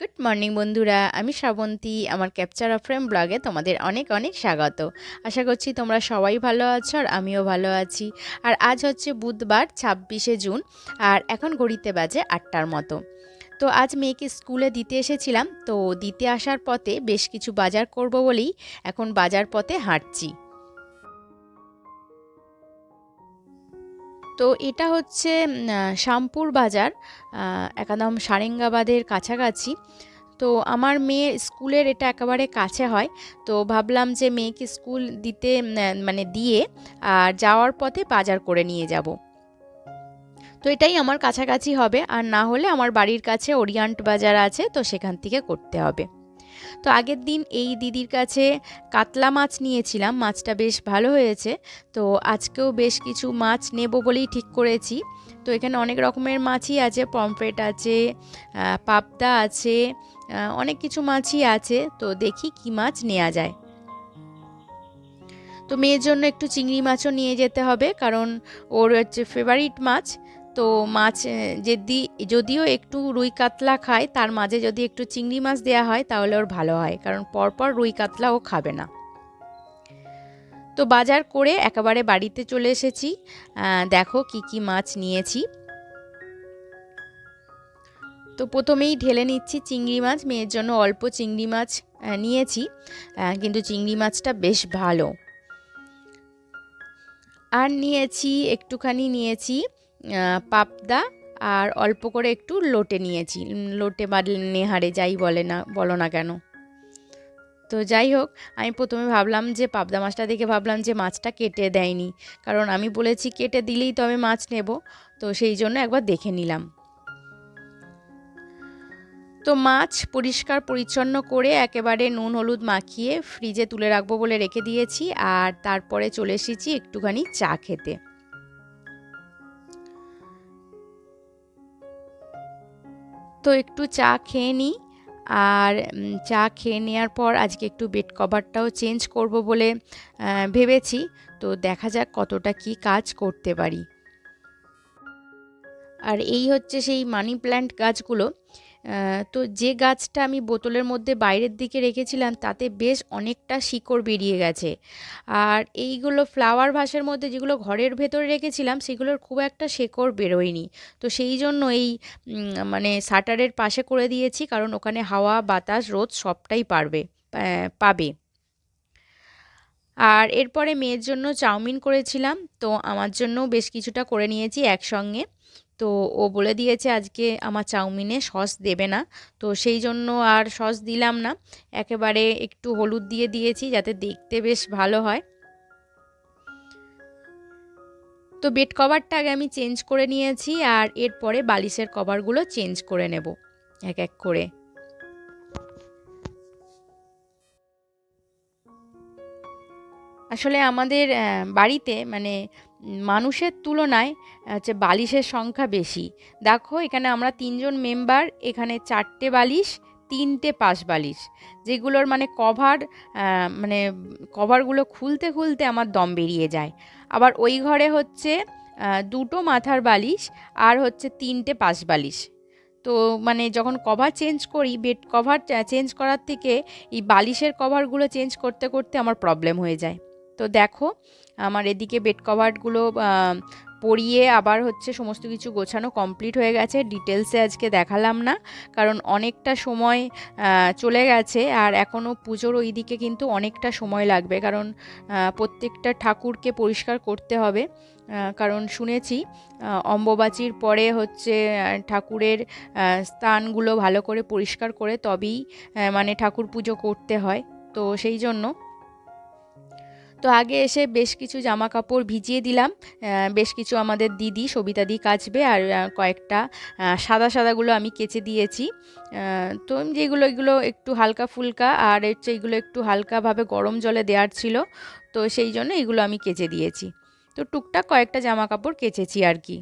Good morning বন্ধুরা। আমি শ্রাবন্তী। আমার ক্যাপচার অফ ফ্রেম ব্লগে তোমাদের অনেক অনেক স্বাগত। আশা করছি তোমরা সবাই ভালো আছো আর আমিও ভালো আছি। আর আজ হচ্ছে বুধবার, ছাব্বিশে জুন, আর এখন ঘড়িতে বাজে আটটার মতো। তো আজ মেয়েকে স্কুলে দিতে এসেছিলাম। তো দিতে আসার পথে বেশ কিছু বাজার করব বলেই এখন বাজার পথে হাঁটছি। তো এটা হচ্ছে শামপুর বাজার একদম সারেঙ্গাবাদের কাছাকাছি। তো আমার মেয়ের স্কুলের এটা একেবারে কাছে হয়, তো ভাবলাম যে মেয়েকে স্কুল দিতে মানে দিয়ে আর যাওয়ার পথে বাজার করে নিয়ে যাব। তো এটাই আমার কাছাকাছি হবে, আর না হলে আমার বাড়ির কাছে ওরিয়ান্ট বাজার আছে, তো সেখান থেকে করতে হবে। তো আগের দিন এই দিদির কাছে কাতলা মাছ নিয়েছিলাম, মাছটা বেশ ভালো হয়েছে। তো আজকেও বেশ কিছু মাছ নেব বলেই ঠিক করেছি। তো এখানে অনেক রকমের মাছই আছে, পমফ্রেট আছে পাবদা আছে অনেক কিছু মাছই আছে। তো দেখি কি মাছ নেওয়া যায়। তো মেয়ের জন্য একটু চিংড়ি মাছও নিয়ে যেতে হবে, কারণ ওর হচ্ছে ফেভারিট মাছ। তো মাছ যদি, যদিও একটু রুই কাতলা খায়, তার মাঝে যদি একটু চিংড়ি মাছ দেওয়া হয়, তাহলে ওর ভালো হয়, কারণ পরপর রুই কাতলা ও খাবে না। তো বাজার করে একেবারে বাড়িতে চলে এসেছি। দেখো কি কি মাছ নিয়েছি। তো প্রথমেই ঢেলে নিচ্ছি চিংড়ি মাছ, মেয়ের জন্য অল্প চিংড়ি মাছ নিয়েছি কিন্তু চিংড়ি মাছটা বেশ ভালো। আর নিয়েছি, একটুখানি নিয়েছি পাবদা আর অল্প করে একটু লোটে নিয়েছি। লোটে বা নেহারে যাই বলে না, বলো না কেন। তো যাই হোক, আমি প্রথমে ভাবলাম যে পাবদা মাছটা দেখে ভাবলাম যে মাছটা কেটে দেয়নি। কারণ আমি বলেছি কেটে দিলেই তো আমি মাছ নেব, তো সেই জন্য একবার দেখে নিলাম। তো মাছ পরিষ্কার পরিচ্ছন্ন করে একেবারে নুন হলুদ মাখিয়ে ফ্রিজে তুলে রাখব বলে রেখে দিয়েছি, আর তারপরে চলে এসেছি একটুখানি চা খেতে। তো একটু চা খেয়ে নিই। আর চা খেয়ে নেওয়ার পর আজকে একটু বেড কভারটাও চেঞ্জ করব বলে ভেবেছি। তো দেখা যাক কতটা কি কাজ করতে পারি। আর এই হচ্ছে সেই মানি প্ল্যান্ট গাছগুলো। তো যে গাছটা আমি বোতলের মধ্যে বাইরের দিকে রেখেছিলাম, তাতে বেশ অনেকটা শিকড় বেরিয়ে গেছে। আর এইগুলো ফ্লাওয়ার ভাসের মধ্যে যেগুলো ঘরের ভেতরে রেখেছিলাম, সেগুলোর খুব একটা শেকড় বেরোয়নি। তো সেই জন্য এই মানে শাটারের পাশে করে দিয়েছি, কারণ ওখানে হাওয়া, বাতাস, রোদ সবটাই পারবে পাবে। আর এরপরে মেয়ের জন্য চাউমিন করেছিলাম, তো আমার জন্যও বেশ কিছুটা করে নিয়েছি একসঙ্গে। তো ও বলে দিয়েছে আজকে আমার চাউমিনে সস দেবে না। তো সেই জন্য আর সস দিলাম না। একেবারে একটু হলুদ দিয়ে দিয়েছি যাতে দেখতে বেশ ভালো হয়। তো বেড কভারটা আগে আমি চেঞ্জ করে নিয়েছি আর এরপরে বালিশের কভারগুলো চেঞ্জ করে নেব। এক এক করে। আসলে আমাদের বাড়িতে মানে মানুষের তুলনায়, হচ্ছে বালিশের সংখ্যা বেশি। দেখো, এখানে আমরা তিনজন মেম্বার এখানে চারটে বালিশ, তিনটে পাশ বালিশ। যেগুলোর মানে কভার মানে কভারগুলো খুলতে খুলতে আমার দম বেরিয়ে যায়। আবার ওই ঘরে হচ্ছে দুটো মাথার বালিশ আর হচ্ছে তিনটে পাশ বালিশ। তো মানে যখন কভার চেঞ্জ করি বেড কভার চেঞ্জ করার থেকে এই বালিশের কভারগুলো চেঞ্জ করতে করতে আমার প্রবলেম হয়ে যায়। তো দেখো, আমার এদিকে বেড কভারগুলো পরিয়ে আবার হচ্ছে সমস্ত কিছু গোছানো কমপ্লিট হয়ে গেছে। ডিটেলসে আজকে দেখালাম না, কারণ অনেকটা সময় চলে গেছে আর এখনও পুজোর ওই দিকে কিন্তু অনেকটা সময় লাগবে। কারণ প্রত্যেকটা ঠাকুরকে পরিষ্কার করতে হবে। কারণ শুনেছি অম্বুবাচীর পরে হচ্ছে ঠাকুরের স্থানগুলো ভালো করে পরিষ্কার করে তবেই মানে ঠাকুর পুজো করতে হয়। তো সেই জন্য তো আগে এসে বেশ কিছু জামা কাপড় ভিজিয়ে দিলাম। বেশ কিছু আমাদের দিদি, সবিতা সবিতাদি কাচবে আর কয়েকটা সাদা সাদাগুলো আমি কেচে দিয়েছি। তো যেগুলো, এগুলো একটু হালকা ফুলকা আর হচ্ছে এগুলো একটু হালকাভাবে গরম জলে দেওয়ার ছিল। তো সেই জন্য এগুলো আমি কেচে দিয়েছি। তো টুকটাক কয়েকটা জামা কাপড় কেচেছি আর কি।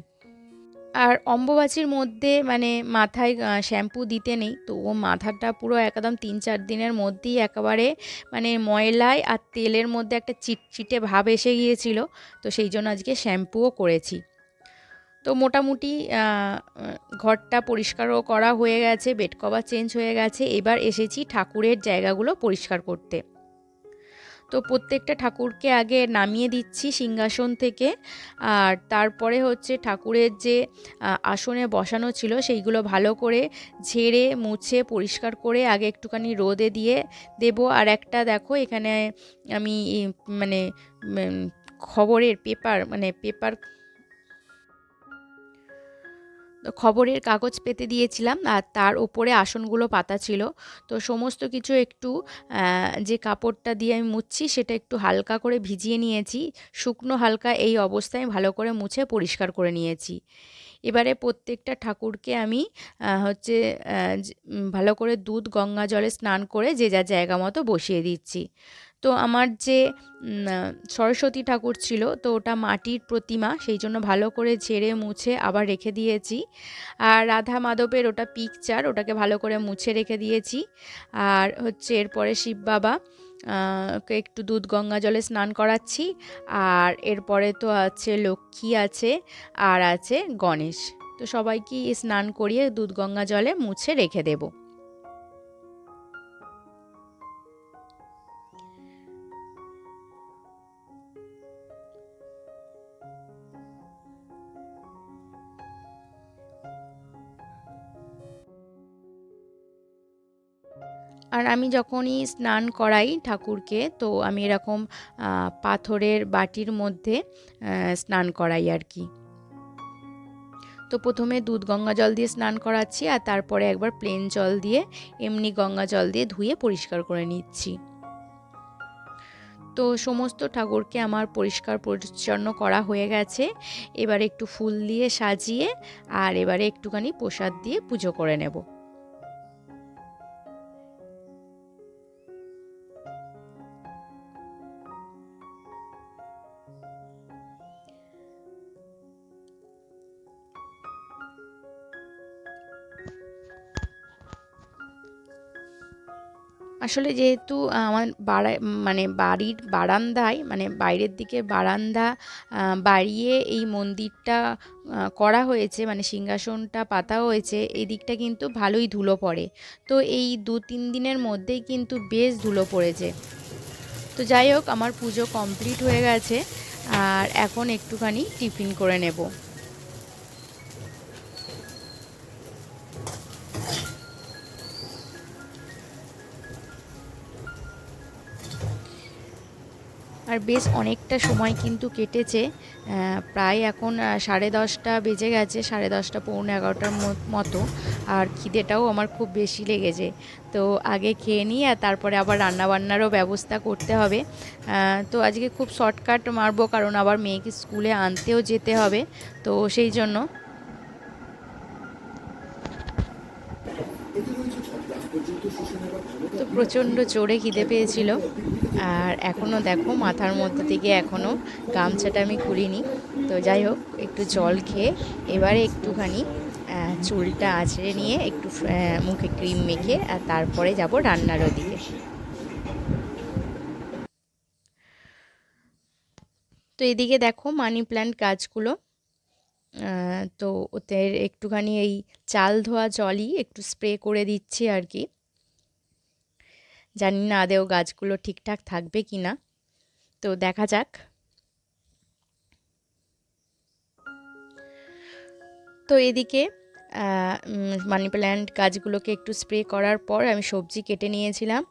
আর অম্বুবাচীর মধ্যে মানে মাথায় শ্যাম্পু দিতে নেই। তো ও মাথাটা পুরো একদম তিন চার দিনের মধ্যেই একেবারে মানে ময়লায় আর তেলের মধ্যে একটা চিটচিটে ভাব এসে গিয়েছিল। তো সেই জন্য আজকে শ্যাম্পুও করেছি। তো মোটামুটি ঘরটা পরিষ্কারও করা হয়ে গেছে, বেড কভার চেঞ্জ হয়ে গেছে। এবার এসেছি ঠাকুরের জায়গাগুলো পরিষ্কার করতে। তো প্রত্যেকটা ঠাকুরকে আগে নামিয়ে দিচ্ছি সিংহাসন থেকে। আর তারপরে হচ্ছে ঠাকুরের যে আসনে বসানো ছিল সেইগুলো ভালো করে ঝেড়ে, মুছে, পরিষ্কার করে আগে একটুখানি রোদে দিয়ে দেব। আর একটা দেখো এখানে আমি মানে খবরের পেপার মানে পেপার খবরের কাগজ পেতে দিয়েছিলাম, আর তার ওপরে আসনগুলো পাতা ছিল। তো সমস্ত কিছু একটু যে কাপড়টা দিয়ে আমি মুছছি সেটা একটু হালকা করে ভিজিয়ে নিয়েছি। শুকনো হালকা এই অবস্থায় ভালো করে মুছে পরিষ্কার করে নিয়েছি। এবারে প্রত্যেকটা ঠাকুরকে আমি হচ্ছে ভালো করে দুধ গঙ্গা জলে স্নান করে যে যার জায়গা মতো বসিয়ে দিচ্ছি। তো আমার যে সরস্বতী ঠাকুর ছিল, তো ওটা মাটির প্রতিমা, সেই জন্য ভালো করে ঝেড়ে মুছে আবার রেখে দিয়েছি। আর রাধা মাধবের ওটা পিকচার, ওটাকে ভালো করে মুছে রেখে দিয়েছি। আর হচ্ছে এরপরে শিব বাবা একটু দুধ গঙ্গা জলে স্নান করাচ্ছি। আর এরপরে তো আছে লক্ষ্মী আছে, আর আছে গণেশ। তো সবাইকে স্নান করিয়ে দুধ গঙ্গা জলে মুছে রেখে দেবো। আমি যখনই স্নান করাই ঠাকুরকে, তো আমি এরকম পাথরের বাটির মধ্যে স্নান করাই আর কি। তো প্রথমে দুধ গঙ্গা জল দিয়ে স্নান করাচ্ছি আর তারপরে একবার প্লেন জল দিয়ে, এমনি গঙ্গা জল দিয়ে ধুয়ে পরিষ্কার করে নিচ্ছি। তো সমস্ত ঠাকুরকে আমার পরিষ্কার পরিচ্ছন্ন করা হয়ে গেছে। এবারে একটু ফুল দিয়ে সাজিয়ে আর এবারে একটুখানি প্রসাদ দিয়ে পুজো করে নেব। আসলে যেহেতু আমার বাড়া মানে বাড়ির বারান্দায় মানে বাইরের দিকে বারান্দা বাড়িয়ে এই মন্দিরটা করা হয়েছে মানে সিংহাসনটা পাতা হয়েছে, এই দিকটা কিন্তু ভালোই ধুলো পড়ে। তো এই দু তিন দিনের মধ্যেই কিন্তু বেশ ধুলো পড়েছে। তো যাই হোক, আমার পুজো কমপ্লিট হয়ে গেছে, আর এখন একটুখানি টিফিন করে নেব। আর বেশ অনেকটা সময় কিন্তু কেটেছে। প্রায় এখন সাড়ে দশটা বেজে গেছে, সাড়ে দশটা পৌনে এগারোটার মতো। আর খিদেটাও আমার খুব বেশি লেগেছে। তো আগে খেয়ে নিই আর তারপরে আবার রান্নাবান্নারও ব্যবস্থা করতে হবে। তো আজকে খুব শর্টকাট মারবো, কারণ আবার মেয়েকে স্কুলে আনতেও যেতে হবে। তো সেই জন্য। তো প্রচণ্ড জোরে খিদে পেয়েছিল। আর এখনও দেখো মাথার মধ্যে থেকে এখনও গামছাটা আমি খুলিনি। তো যাই হোক, একটু জল খেয়ে এবারে একটুখানি চুলটা আঁচড়ে নিয়ে একটু মুখে ক্রিম মেখে আর তারপরে যাব রান্নার ওদিকে। তো এদিকে দেখো মানি প্ল্যান্ট গাছগুলো তো ওদের একটুখানি এই চাল ধোয়া জলই একটু স্প্রে করে দিচ্ছি আর কি। জানি না আদেও গাছগুলো ঠিকঠাক থাকবে কি না। তো দেখা যাক। তো এদিকে মানি প্ল্যান্ট গাছগুলোকে একটু স্প্রে করার পর আমি সবজি কেটে নিয়েছিলাম।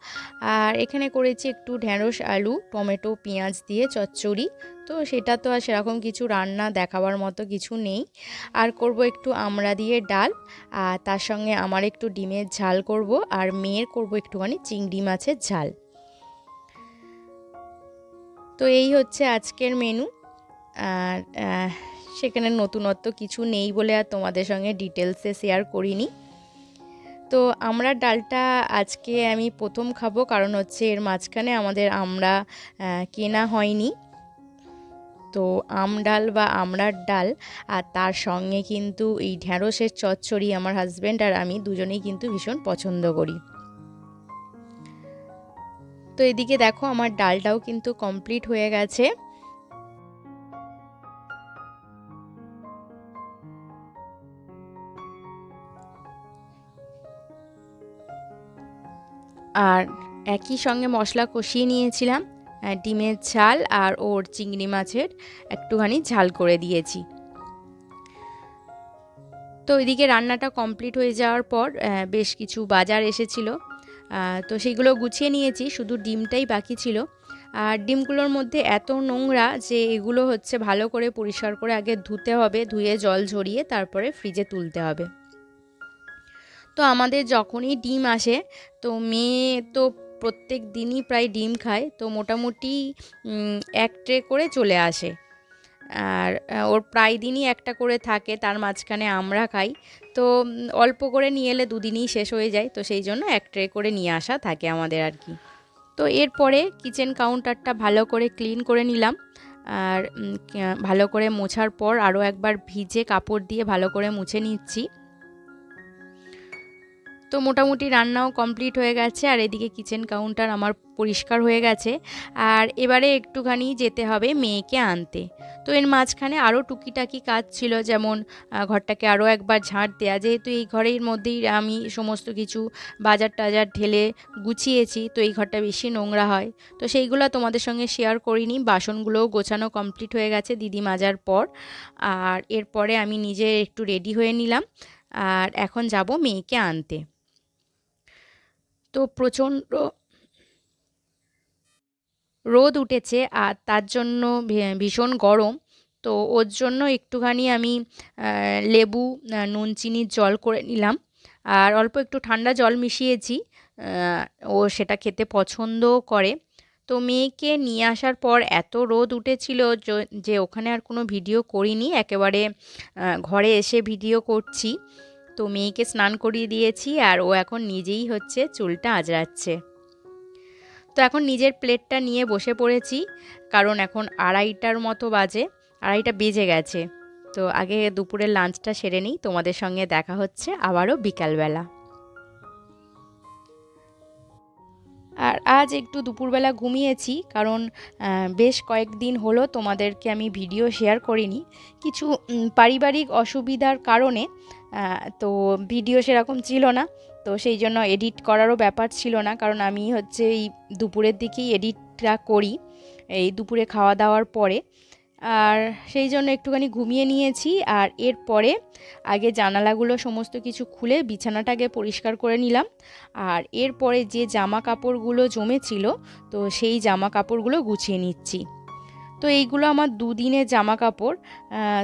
আর এখানে করেছি একটু ঢ্যাঁড়স আলু, টমেটো, পেঁয়াজ দিয়ে চচ্চড়ি। তো সেটা তো আর সেরকম কিছু রান্না দেখাবার মতো কিছু নেই। আর করব একটু আমড়া দিয়ে ডাল। আর তার সঙ্গে আমার একটু ডিমের ঝাল করব। আর মেয়ের করব একটুখানি চিংড়ি মাছের ঝাল। তো এই হচ্ছে আজকের মেনু আর সেখানে নতুনত্ব কিছু নেই বলে আর তোমাদের সঙ্গে ডিটেলসে শেয়ার করিনি। তো আমরা ডালটা আজকে আমি প্রথম খাব, কারণ হচ্ছে এর মাঝখানে আমাদের আমরা কেনা হয়নি। তো আম ডাল বা আমড়ার ডাল, আর তার সঙ্গে কিন্তু এই ঢ্যাঁড়সের চচ্চড়ি আমার হাজব্যান্ড আর আমি দুজনেই কিন্তু ভীষণ পছন্দ করি। তো এদিকে দেখো আমার ডালটাও কিন্তু কমপ্লিট হয়ে গেছে। আর একই সঙ্গে মশলা কষিয়ে নিয়েছিলাম ডিমের ঝাল আর ওর চিংড়ি মাছের একটুখানি ঝাল করে দিয়েছি। তো এদিকে রান্নাটা কমপ্লিট হয়ে যাওয়ার পর বেশ কিছু বাজার এসেছিল। তো সেইগুলো গুছিয়ে নিয়েছি, শুধু ডিমটাই বাকি ছিল। আর ডিমগুলোর মধ্যে এত নোংরা যে এগুলো হচ্ছে ভালো করে পরিষ্কার করে আগে ধুতে হবে, ধুয়ে জল ঝরিয়ে তারপরে ফ্রিজে তুলতে হবে। তো আমাদের যখনই ডিম আসে, তো মেয়ে তো প্রত্যেক দিনই প্রায় ডিম খায়, তো মোটামুটি এক ট্রে করে চলে আসে। আর ওর প্রায় দিনই একটা করে থাকে, তার মাঝখানে আমরা খাই। তো অল্প করে নিয়ে এলে দুদিনই শেষ হয়ে যায়, তো সেই জন্য এক ট্রে করে নিয়ে আসা থাকে আমাদের আর কি। তো এরপরে কিচেন কাউন্টারটা ভালো করে ক্লিন করে নিলাম। আর ভালো করে মোছার পর আরও একবার ভিজে কাপড় দিয়ে ভালো করে মুছে নিচ্ছি। তো মোটামুটি রান্নাও কমপ্লিট হয়ে গেছে আর এদিকে কিচেন কাউন্টার আমার পরিষ্কার হয়ে গেছে। আর এবারে একটুখানি যেতে হবে মেয়েকে আনতে। তো এর মাঝখানে আরও টুকিটাকি কাজ ছিল যেমন ঘরটাকে আরও একবার ঝাঁট দেওয়া যেহেতু এই ঘরের মধ্যেই আমি সমস্ত কিছু বাজার টাজার ঢেলে গুছিয়েছি, তো এই ঘরটা বেশি নোংরা হয়। তো সেইগুলো তোমাদের সঙ্গে শেয়ার করিনি, বাসনগুলোও গোছানো কমপ্লিট হয়ে গেছে দিদি মাজার পর। আর এরপরে আমি নিজে একটু রেডি হয়ে নিলাম। আর এখন যাব মেয়েকে আনতে। তো প্রচণ্ড রোদ উঠেছে আর তার জন্য ভীষণ গরম। তো ওর জন্য একটুখানি আমি লেবু নুন চিনির জল করে নিলাম। আর অল্প একটু ঠান্ডা জল মিশিয়েছি ও সেটা খেতে পছন্দও করে। তো মেয়েকে নিয়ে আসার পর এত রোদ উঠেছিল যে ওখানে আর কোনো ভিডিও করিনি। একেবারে ঘরে এসে ভিডিও করছি। তো মেয়েকে স্নান করিয়ে দিয়েছি আর ও এখন নিজেই হচ্ছে চুলটা আজরাচ্ছে তো এখন নিজের প্লেটটা নিয়ে বসে পড়েছি, কারণ এখন আড়াইটার মতো বাজে, আড়াইটা বেজে গেছে। তো আগে দুপুরের লাঞ্চটা সেরে নিই, তোমাদের সঙ্গে দেখা হচ্ছে আবারও বিকালবেলা। আর আজ একটু দুপুরবেলা ঘুমিয়েছি, কারণ বেশ কয়েকদিন হলো তোমাদেরকে আমি ভিডিও শেয়ার করিনি। কিছু পারিবারিক অসুবিধার কারণে তো ভিডিও সেরকম ছিল না, তো সেই জন্য এডিট করারও ব্যাপার ছিল না, কারণ আমি হচ্ছে এই দুপুরের দিকেই এডিটটা করি, এই দুপুরে খাওয়া দাওয়ার পরে। আর সেই জন্য একটুখানি ঘুমিয়ে নিয়েছি আর এরপরে আগে জানালাগুলো সমস্ত কিছু খুলে বিছানাটাকে পরিষ্কার করে নিলাম। আর এরপরে যে জামা কাপড়গুলো জমেছিল, তো সেই জামা কাপড়গুলো গুছিয়ে নিচ্ছি। তো এইগুলো আমার দুদিনের জামা কাপড়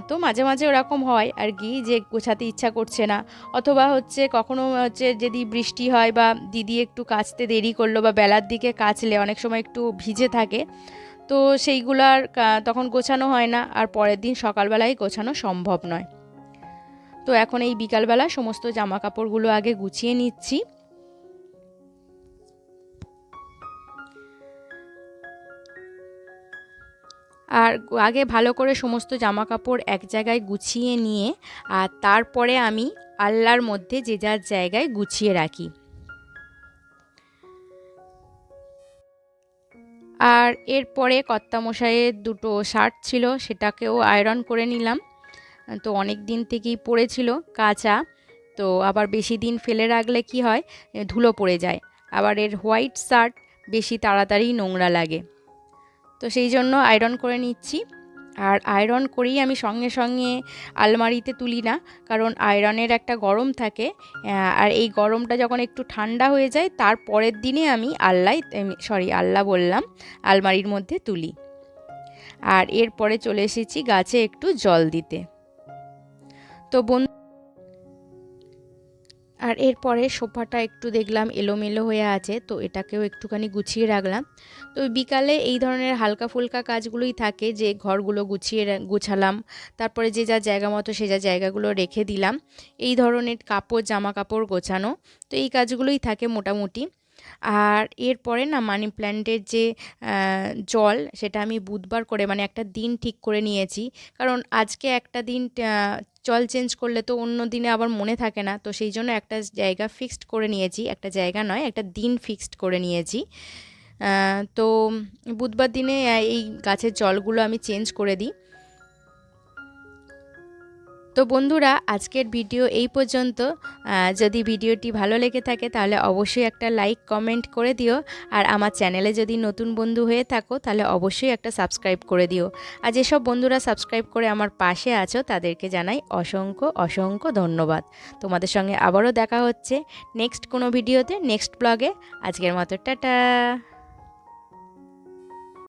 তো মাঝে মাঝে ওরকম হয় আর কি যে গোছাতে ইচ্ছা করছে না। অথবা হচ্ছে কখনো হচ্ছে যদি বৃষ্টি হয় বা দিদি একটু কাচতে দেরি করল বা বেলার দিকে কাচলে অনেক সময় একটু ভিজে থাকে তো সেইগুলো আর তখন গোছানো হয় না, আর পরের দিন সকালবেলায় গোছানো সম্ভব নয়। তো এখন এই বিকালবেলা সমস্ত জামা কাপড়গুলো আগে গুছিয়ে নিচ্ছি। আর আগে ভালো করে সমস্ত জামা কাপড় এক জায়গায় গুছিয়ে নিয়ে, আর তারপরে আমি আল্লার মধ্যে যে যার জায়গায় গুছিয়ে রাখি। আর এরপরে কর্তামশাইয়ের দুটো শার্ট ছিল, সেটাকেও আয়রন করে নিলাম। তো অনেক দিন থেকেই পড়েছিল কাঁচা, তো আবার বেশি দিন ফেলে রাখলে কি হয়? ধুলো পড়ে যায়। আবার এর হোয়াইট শার্ট বেশি তাড়াতাড়ি নোংরা লাগে। তো সেই জন্য আয়রন করে নিচ্ছি। আর আয়রন করেই আমি সঙ্গে সঙ্গে আলমারিতে তুলি না, কারণ আয়রনের একটা গরম থাকে আর এই গরমটা যখন একটু ঠান্ডা হয়ে যায়, তার পরের দিনে আমি আল্লায় সরি আল্লাহ বললাম, আলমারির মধ্যে তুলি। আর এরপরে চলে এসেছি গাছে একটু জল দিতে। তো বন্ধু আর এরপরে সোফাটা একটু দেখলাম এলোমেলো হয়ে আছে, তো এটাকেও একটুখানি গুছিয়ে রাখলাম। তো বিকালে এই ধরনের হালকা ফুলকা কাজগুলোই থাকে, যে ঘরগুলো গুছিয়ে গুছালাম, তারপরে যে যা জায়গা মতো সে যা জায়গাগুলো রেখে দিলাম। এই ধরনের কাপড় জামা কাপড় গোছানো, তো এই কাজগুলোই থাকে মোটামুটি। আর এরপরে না মানি প্ল্যান্টের যে জল, সেটা আমি বুধবার করে মানে একটা দিন ঠিক করে নিয়েছি। কারণ আজকে একটা দিন জল চেঞ্জ করলে তো অন্য দিনে আবার মনে থাকে না। তো সেই জন্য একটা জায়গা ফিক্সড করে নিয়েছি। একটা জায়গা নয়, একটা দিন ফিক্সড করে নিয়েছি। তো বুধবার দিনে এই গাছের জলগুলো আমি চেঞ্জ করে দিই। তো বন্ধুরা, আজকের ভিডিও এই পর্যন্ত। যদি ভিডিওটি ভালো লেগে থাকে তাহলে অবশ্যই একটা লাইক, কমেন্ট করে দিও। আর আমার চ্যানেলে যদি নতুন বন্ধু হয়ে থাকো তাহলে অবশ্যই একটা সাবস্ক্রাইব করে দিও। আর যেসব বন্ধুরা সাবস্ক্রাইব করে আমার পাশে আছো তাদেরকে জানাই অসংখ্য অসংখ্য ধন্যবাদ। তোমাদের সঙ্গে আবারও দেখা হচ্ছে নেক্সট কোনো ভিডিওতে, নেক্সট ব্লগে। আজকের মতো, টাটা।